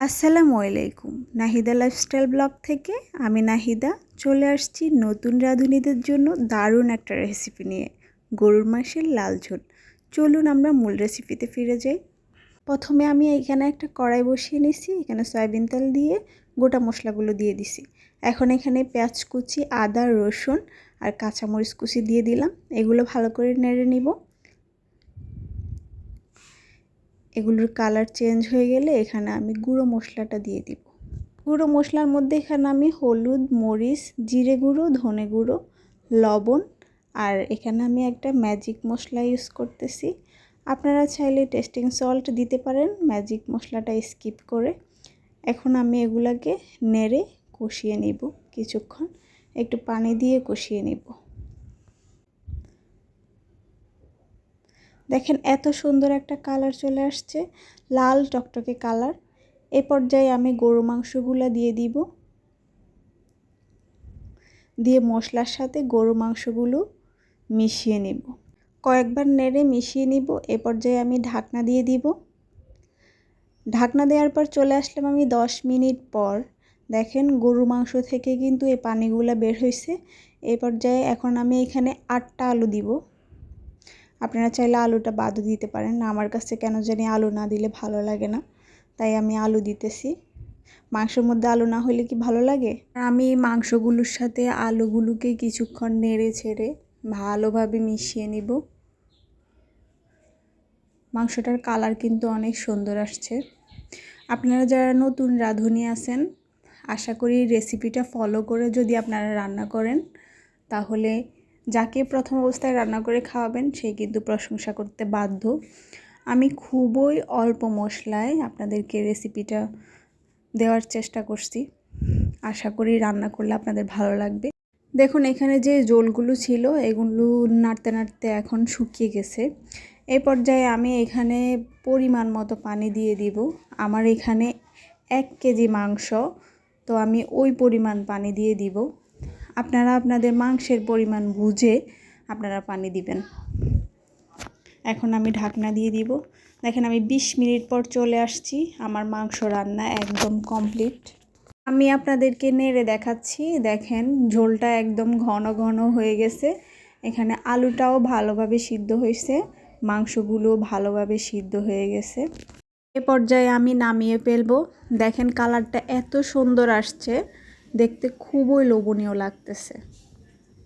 আসসালামু আলাইকুম। Nahida lifestyle blog থেকে আমি নাহিদা চলে আসছি নতুন রাঁধুনিদের জন্য দারুণ একটা রেসিপি নিয়ে, গরুর মাংসের লাল ঝোল। চলুন আমরা মূল রেসিপিতে ফিরে যাই। প্রথমে আমি এখানে একটা কড়াই বসিয়ে নিছি, এখানে সয়াবিন তেল দিয়ে গোটা মশলাগুলো দিয়ে দিছি। এখন এখানে পেঁয়াজ কুচি, আদা, রসুন আর কাঁচামরিচ কুচি দিয়ে দিলাম। এগুলো ভালো করে নেড়ে নিব। এগুলোর কালার চেঞ্জ হয়ে গেলে এখানে আমি গুঁড়ো মশলাটা দিয়ে দিব। গুঁড়ো মশলার মধ্যে এখানে আমি হলুদ, মরিচ, জিরে গুঁড়ো, ধনে গুঁড়ো, লবণ আর এখানে আমি একটা ম্যাজিক মশলা ইউজ করতেছি। আপনারা চাইলে টেস্টিং সল্ট দিতে পারেন ম্যাজিক মশলাটা স্কিপ করে। এখন আমি এগুলাকে নেড়ে কষিয়ে নিব কিছুক্ষণ। একটু পানি দিয়ে কষিয়ে নিব। দেখেন এত সুন্দর একটা কালার চলে আসছে, লাল টকটকে কালার। এ পর্যায়ে আমি গরু মাংসগুলো দিয়ে দিব। দিয়ে মশলার সাথে গরু মাংসগুলো মিশিয়ে নেব। কয়েকবার নেড়ে মিশিয়ে নিব। এ পর্যায়ে আমি ঢাকনা দিয়ে দিব। ঢাকনা দেওয়ার পর চলে আসলাম আমি দশ মিনিট পর। দেখেন গরু মাংস থেকে কিন্তু এই পানিগুলো বের হয়েছে এই পর্যায়ে এখন আমি এখানে আটটা আলু দিব। আপনারা চাইলে আলুটা বাদও দিতে পারেন। না, আমার কাছে কেন জানি আলু না দিলে ভালো লাগে না, তাই আমি আলু দিতেছি। মাংসের মধ্যে আলু না হলে কি ভালো লাগে? আমি মাংসগুলোর সাথে আলুগুলোকে কিছুক্ষণ নেড়ে ছেড়ে ভালোভাবে মিশিয়ে নিব। মাংসটার কালার কিন্তু অনেক সুন্দর আসছে। আপনারা যারা নতুন রাঁধুনি আছেন, আশা করি রেসিপিটা ফলো করে যদি আপনারা রান্না করেন, তাহলে যাকে প্রথম অবস্থায় রান্না করে খাওয়াবেন, সে কিন্তু প্রশংসা করতে বাধ্য। আমি খুবই অল্প মশলায় আপনাদেরকে রেসিপিটা দেওয়ার চেষ্টা করছি। আশা করি রান্না করলে আপনাদের ভালো লাগবে। দেখুন, এখানে যে জোলগুলো ছিল, এগুলো নাড়তে নাড়তে এখন শুকিয়ে গেছে। এই পর্যায়ে আমি এখানে পরিমাণ মতো পানি দিয়ে দিব। আমার এখানে এক কেজি মাংস, তো আমি ওই পরিমাণ পানি দিয়ে দিব। আপনারা আপনাদের মাংসের পরিমাণ বুঝে আপনারা পানি দিবেন। এখন আমি ঢাকনা দিয়ে দিব। দেখেন আমি ২০ মিনিট পর চলে আসছি। আমার মাংস রান্না একদম কমপ্লিট। আমি আপনাদেরকে নেড়ে দেখাচ্ছি। দেখেন ঝোলটা একদম ঘন ঘন হয়ে গেছে। এখানে আলুটাও ভালোভাবে সিদ্ধ হয়েছে। মাংসগুলো ভালোভাবে সিদ্ধ হয়ে গেছে। এ পর্যায়ে আমি নামিয়ে ফেলব। দেখেন কালারটা এত সুন্দর আসছে। দেখতে খুবই লোভনীয় লাগতেছে।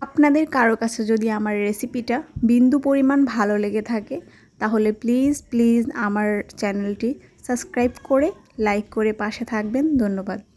আপনাদের কারও কাছে যদি আমার রেসিপিটা বিন্দু পরিমাণ ভালো লেগে থাকে, তাহলে প্লিজ প্লিজ আমার চ্যানেলটি সাবস্ক্রাইব করে লাইক করে পাশে থাকবেন। ধন্যবাদ।